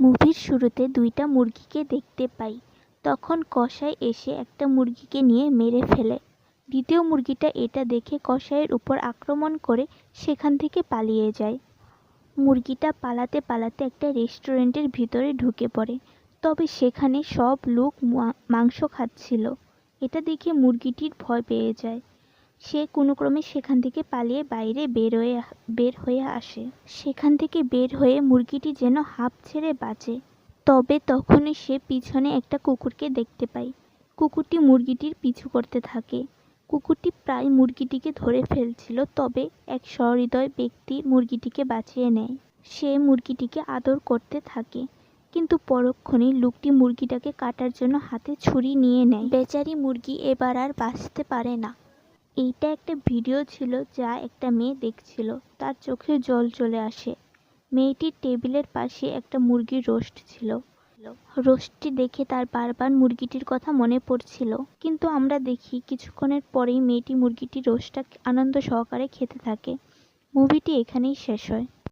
মুভির শুরুতে দুইটা মুরগিকে দেখতে পাই। তখন কসাই এসে একটা মুরগিকে নিয়ে মেরে ফেলে। দ্বিতীয় মুরগিটা এটা দেখে কসাইয়ের উপর আক্রমণ করে সেখান থেকে পালিয়ে যায়। মুরগিটা পালাতে পালাতে একটা রেস্টুরেন্টের ভিতরে ঢুকে পড়ে। তবে সেখানে সব লোক মাংস খাচ্ছিল। এটা দেখে মুরগিটির ভয় পেয়ে যায়। সে কোনো ক্রমে সেখান থেকে পালিয়ে বাইরে বের হয়ে বের হয়ে আসে। সেখান থেকে বের হয়ে মুরগিটি যেন হাঁপ ছেড়ে বাঁচে। তবে তখনই সে পিছনে একটা কুকুরকে দেখতে পায়। কুকুরটি মুরগিটির পিছু করতে থাকে। কুকুরটি প্রায় মুরগিটিকে ধরে ফেলছিল, তবে এক সহৃদয় ব্যক্তি মুরগিটিকে বাঁচিয়ে নেয়। সে মুরগিটিকে আদর করতে থাকে, কিন্তু পরক্ষণেই লোকটি মুরগিটাকে কাটার জন্য হাতে ছুরি নিয়ে নেয়। বেচারি মুরগি এবার আর বাঁচতে পারে না। এইটা একটা ভিডিও ছিল যা একটা মেয়ে দেখছিল। তার চোখে জল চলে আসে। মেয়েটির টেবিলের পাশে একটা মুরগির রোস্ট ছিল। রোস্টটি দেখে তার বারবার মুরগিটির কথা মনে পড়ছিল। কিন্তু আমরা দেখি, কিছুক্ষণের পরেই মেয়েটি মুরগিটির রোস্টটা আনন্দ সহকারে খেতে থাকে। মুভিটি এখানেই শেষ হয়।